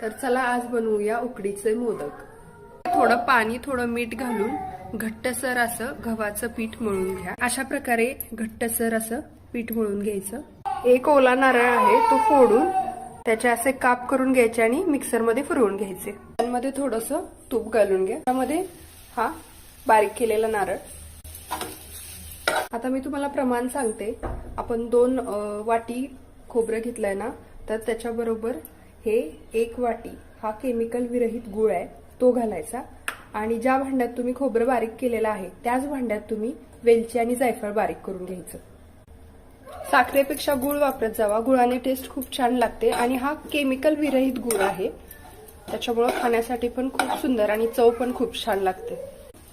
तर चला आज बनवूया उकडीचे मोदक. थोडं पाणी थोडं मीठ घालून घट्टसर असं गव्हाचं पीठ मळून घ्या. अशा प्रकारे घट्टसर असं पीठ मळून घ्यायचं. एक ओला नारळ आहे तो फोडून त्याचे असे काप करून घ्यायचे आणि मिक्सरमध्ये फिरवून घ्यायचे. त्यामध्ये थोडस तूप घालून घ्या. त्यामध्ये हा बारीक केलेला नारळ. आता मी तुम्हाला प्रमाण सांगते. आपण दोन वाटी खोबरं घेतलंय ना तर त्याच्याबरोबर हे एक वाटी हा केमिकल विरहित गुळ आहे तो घालायचा. आणि ज्या भांड्यात तुम्ही खोबरं बारीक केलेलं आहे त्याच भांड्यात तुम्ही वेलची आणि जायफळ बारीक करून घ्यायचं. साखरेपेक्षा गुळ वापरत जावा. गुळाने टेस्ट खूप छान लागते आणि हा केमिकल विरहित गुळ आहे. त्याच्यामुळं खाण्यासाठी पण खूप सुंदर आणि चव पण खूप छान लागते.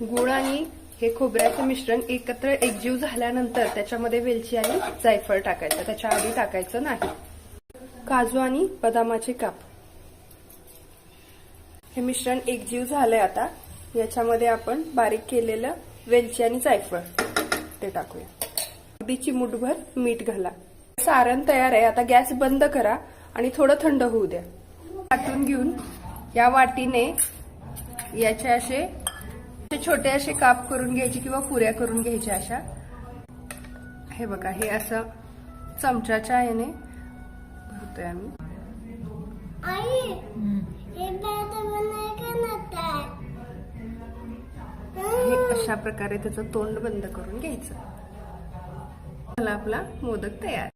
गुळ आणि हे खोबऱ्याचं मिश्रण एकत्र एकजीव झाल्यानंतर त्याच्यामध्ये वेलची आणि जायफळ टाकायचं. त्याच्या आधी टाकायचं नाही. काजू आणि बदामाचे काप. हे मिश्रण एकजीव झालंय आता. याच्यामध्ये आपण बारीक केलेलं वेलची आणि जायफळ. ते टाकूया. अगदी चिमूटभर मीठ घाला. सारण तयार आहे. आता गॅस बंद करा आणि थोडं थंड होऊ द्या. वाटून घेऊन या वाटीने याचे असे छोटे असे काप करून घ्यायचे किंवा पुऱ्या करून घ्यायच्या अशा. हे बघा हे असं चमच्याच्या याने भरतोय आम्ही. आई हे हे अशा प्रकारे त्याचं तोंड बंद करून घ्यायचं. झाला आपला मोदक तयार.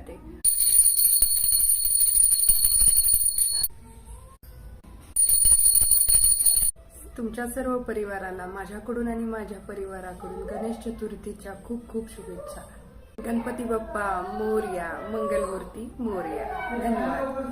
ते. तुमच्या सर्व परिवाराला माझ्याकडून आणि माझ्या परिवाराकडून गणेश चतुर्थीच्या खूप खूप शुभेच्छा. गणपती बाप्पा मोर्या मंगलमूर्ती मोर्या. धन्यवाद.